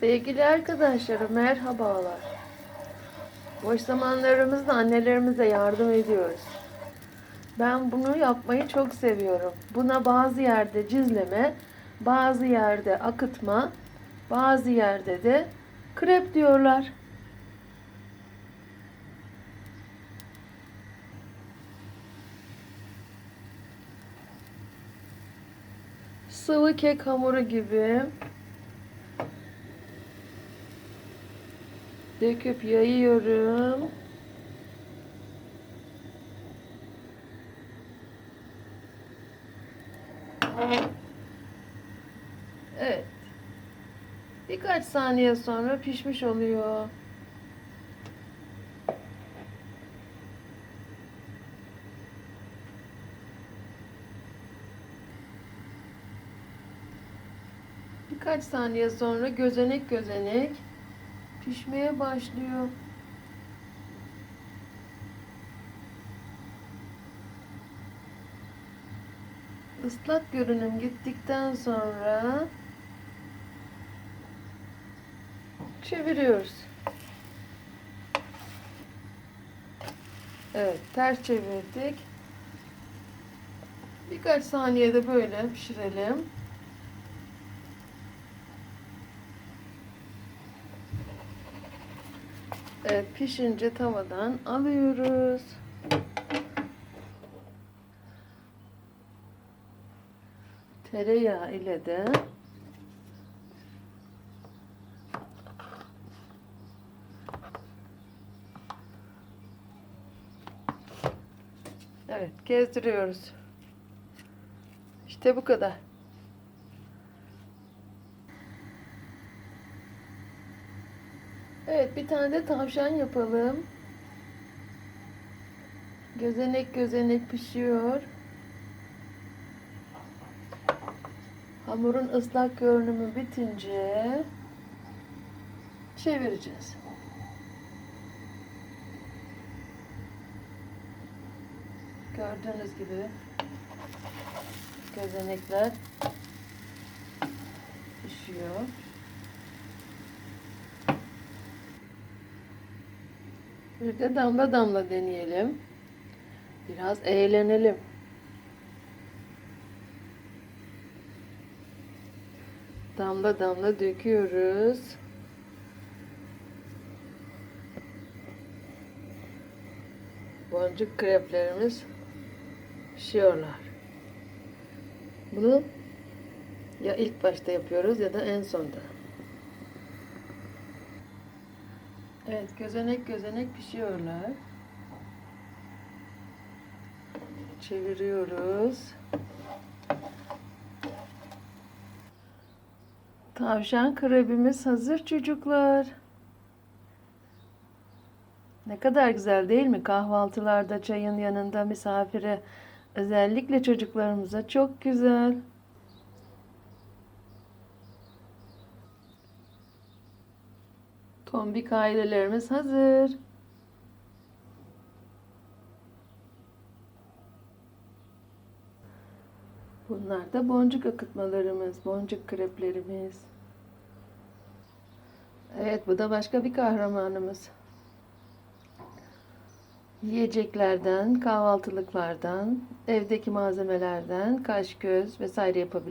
Sevgili arkadaşlarım merhabalar. Boş zamanlarımızda annelerimize yardım ediyoruz. Ben bunu yapmayı çok seviyorum. Buna bazı yerde cizleme, bazı yerde akıtma, bazı yerde de krep diyorlar. Sıvı kek hamuru gibi döküp yayıyorum. Evet. Birkaç saniye sonra pişmiş oluyor. Birkaç saniye sonra gözenek gözenek pişmeye başlıyor. Islak görünüm gittikten sonra çeviriyoruz. Evet, ters çevirdik. Birkaç saniyede böyle pişirelim. Evet, pişince tavadan alıyoruz. Tereyağı ile de Evet, gezdiriyoruz. İşte bu kadar. Evet, bir tane de tavşan yapalım. Gözenek gözenek pişiyor. Hamurun ıslak görünümü bitince çevireceğiz. Gördüğünüz gibi gözenekler pişiyor. Bir de damla damla deneyelim. Biraz eğlenelim. Damla damla döküyoruz. Boncuk kreplerimiz pişiyorlar. Bunu ya ilk başta yapıyoruz ya da en sonda. Evet, gözenek gözenek pişiyorlar. Çeviriyoruz. Tavşan krebimiz hazır çocuklar. Ne kadar güzel değil mi? Kahvaltılarda çayın yanında misafire özellikle çocuklarımıza çok güzel. Tombik ailelerimiz hazır. Bunlar da boncuk akıtmalarımız, boncuk kreplerimiz. Evet, bu da başka bir kahramanımız. Yiyeceklerden, kahvaltılıklardan, evdeki malzemelerden kaş göz vesaire yapabilir.